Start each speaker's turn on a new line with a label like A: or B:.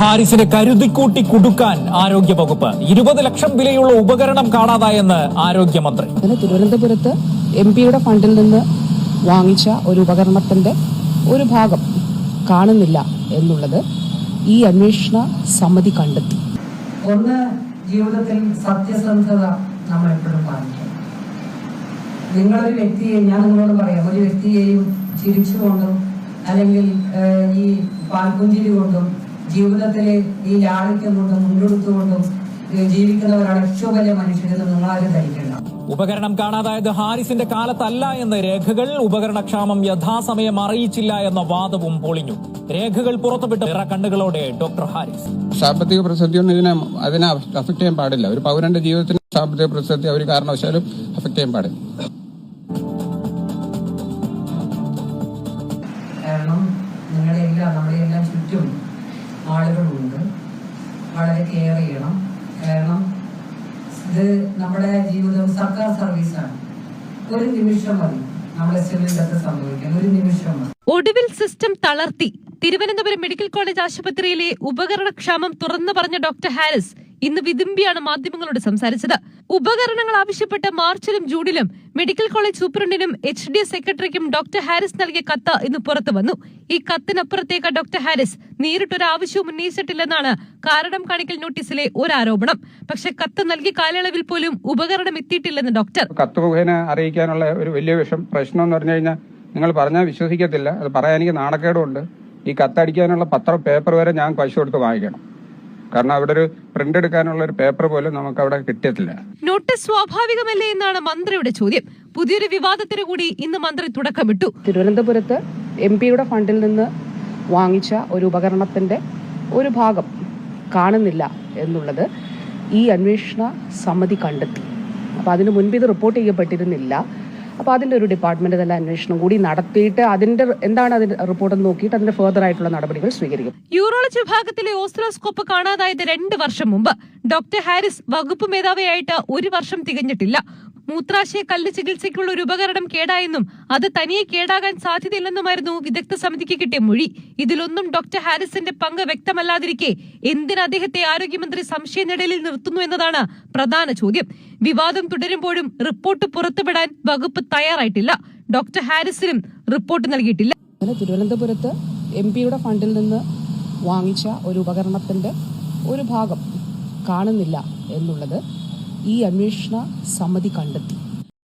A: ഹാരിസിനെ കരുതിക്കൂട്ടി കുടുക്കാൻ ആരോഗ്യ വകുപ്പ് ഇരുപത് ലക്ഷം വിലയുള്ള ഉപകരണം കാണാതായെന്ന് ആരോഗ്യമന്ത്രി.
B: തിരുവനന്തപുരത്ത് എം പിയുടെ ഫണ്ടിൽ നിന്ന് വാങ്ങിച്ച ഒരു ഉപകരണത്തിന്റെ ഒരു ഭാഗം കാണുന്നില്ല എന്നുള്ളത് ഈ അന്വേഷണ സമിതി കണ്ടെത്തി.
C: ഒന്ന് ജീവിതത്തിൽ സത്യസന്ധത നമ്മൾ എപ്പോഴും പാലിക്കണം. നിങ്ങളൊരു വ്യക്തിയെ ഞാൻ നിങ്ങളോട് പറയാം ഒരു വ്യക്തിയെയും ചിരിച്ചുകൊണ്ടും അല്ലെങ്കിൽ ഈ പാൽപുഞ്ചിരി കൊണ്ടും ജീവിതത്തിലെ ഈ ലാളിത്യം കൊണ്ടും മുൻകൊടുത്തുകൊണ്ടും ജീവിക്കുന്നവരാണ് ഏറ്റവും വലിയ മനുഷ്യരെന്ന് നിങ്ങളാരും ധരിക്കേണ്ട.
A: ഉപകരണം കാണാതായത് ഹാരിസിന്റെ കാലത്തല്ല എന്ന രേഖകൾ ഉപകരണക്ഷാമം യഥാസമയം അറിയിച്ചില്ല എന്ന വാദവും പൊളിഞ്ഞു. രേഖകൾ പുറത്തുവിട്ട് നിറ കണ്ണുകളോടെ ഡോക്ടർ ഹാരിസ്.
D: സാമ്പത്തിക പ്രതിസന്ധിയൊന്നും ഇതിനെ അതിനെ അഫക്ട് ചെയ്യാൻ പാടില്ല. ഒരു പൗരന്റെ ജീവിതത്തിന് സാമ്പത്തിക പ്രതിസന്ധി ഒരു കാരണവശാലും അഫക്ട് ചെയ്യാൻ പാടില്ല.
C: വളരെ കെയർ ചെയ്യണം. കാരണം ഇത് നമ്മുടെ ജീവിതം സർക്കാർ സർവീസാണ് ഒരു നിമിഷം മതി നമ്മുടെ സിവിലിലൊക്കെ സംഭവിക്കാൻ. ഒരു നിമിഷം മതി.
E: ഒടുവിൽ സിസ്റ്റം തളർത്തി. തിരുവനന്തപുരം മെഡിക്കൽ കോളേജ് ആശുപത്രിയിലെ ഉപകരണക്ഷാമം തുറന്നു പറഞ്ഞ ഡോക്ടർ ഹാരിസ് ഇന്ന് വിതുമ്പിയാണ് മാധ്യമങ്ങളോട് സംസാരിച്ചത്. ഉപകരണങ്ങൾ ആവശ്യപ്പെട്ട് മാർച്ചിലും ജൂണിലും മെഡിക്കൽ കോളേജ് സൂപ്രണ്ടിനും എച്ച് ഡി എസ് സെക്രട്ടറിക്കും ഡോക്ടർ ഹാരിസ് നൽകിയ കത്ത് ഇന്ന് പുറത്തു വന്നു. ഈ കത്തിനപ്പുറത്തേക്ക് ഡോക്ടർ ഹാരിസ് നേരിട്ടൊരു ആവശ്യവും ഉന്നയിച്ചിട്ടില്ലെന്നാണ് കാരണം കാണിക്കൽ നോട്ടീസിലെ ഒരു ആരോപണം പക്ഷെ കത്ത് നൽകിയ കാലയളവിൽ പോലും ഉപകരണം എത്തിയിട്ടില്ലെന്ന് ഡോക്ടർ.
D: കത്ത് മുഖേന അറിയിക്കാനുള്ള ഒരു വലിയ വിഷം പ്രശ്നം എന്ന് പറഞ്ഞു കഴിഞ്ഞാൽ നിങ്ങൾ പറഞ്ഞാൽ വിശ്വസിക്കത്തില്ല. അത് പറയാൻ എനിക്ക് നാണക്കേടുണ്ട്. ഈ കത്തടിക്കാനുള്ള പത്രം പേപ്പർ വരെ ഞാൻ പശു കൊടുത്ത് വാങ്ങിക്കണം. കാരണം അവിടെ ഒരു പ്രിന്റ് എടുക്കാനുള്ള ഒരു പേപ്പർ പോലും നമുക്ക് അവിടെ കിട്ടിയത്തില്ല
E: നോട്ടീസ് സ്വാഭാവികമല്ലേ എന്നാണ് മന്ത്രിയുടെ ചോദ്യം. പുതിയൊരു വിവാദത്തിന് കൂടി ഇന്ന് മന്ത്രി തുടക്കമിട്ടു.
B: തിരുവനന്തപുരത്ത് എം പിയുടെ ഫണ്ടിൽ നിന്ന് വാങ്ങിച്ച ഒരു ഉപകരണത്തിന്റെ ഒരു ഭാഗം കാണുന്നില്ല എന്നുള്ളത് ഈ അന്വേഷണ സമിതി കണ്ടെത്തി. അപ്പോൾ അതിനു മുൻപ് ഇത് റിപ്പോർട്ട് ചെയ്യപ്പെട്ടിരുന്നില്ല. അപ്പോൾ അതിന്റെ ഒരു ഡിപ്പാർട്ട്മെന്റ് തന്നെ അന്വേഷണം കൂടി നടത്തിയിട്ട് അതിന്റെ എന്താണ് അതിന്റെ റിപ്പോർട്ട് നോക്കിയിട്ട് അതിന്റെ ഫെർദർ ആയിട്ടുള്ള നടപടികൾ സ്വീകരിക്കും.
E: യൂറോളജി വിഭാഗത്തിലെ ഓസ്ട്രോസ്കോപ്പ് കാണാതായത് രണ്ട് വർഷം മുമ്പ്. ഡോക്ടർ ഹാരിസ് വകുപ്പ് മേധാവിയായിട്ട് ഒരു വർഷം തികഞ്ഞിട്ടില്ല. മൂത്രാശയ കല്ല് ചികിത്സയ്ക്കുള്ള ഒരു ഉപകരണം കേടായെന്നും അത് തനിയെ കേടാകാൻ സാധ്യതയില്ലെന്നുമായിരുന്നു വിദഗ്ധ സമിതിക്ക് കിട്ടിയ മൊഴി. ഇതിലൊന്നും ഡോക്ടർ ഹാരിസിന്റെ പങ്ക് വ്യക്തമല്ലാതിരിക്കെ എന്തിന് അദ്ദേഹത്തെ ആരോഗ്യമന്ത്രി സംശയനിടയിൽ നിർത്തുന്നു എന്നതാണ് പ്രധാന ചോദ്യം. വിവാദം തുടരുമ്പോഴും റിപ്പോർട്ട് പുറത്തുവിടാൻ വകുപ്പ് തയ്യാറായിട്ടില്ല. ഡോക്ടർ ഹാരിസിനും റിപ്പോർട്ട് നൽകിയിട്ടില്ല.
B: തിരുവനന്തപുരത്ത് എം പിയുടെ ഫണ്ടിൽ നിന്ന് വാങ്ങിച്ച ഒരു ഉപകരണത്തിന്റെ ഒരു ഭാഗം കാണുന്നില്ല എന്നുള്ളത് ഈ അന്വേഷണ സമിതി കണ്ടെത്തി.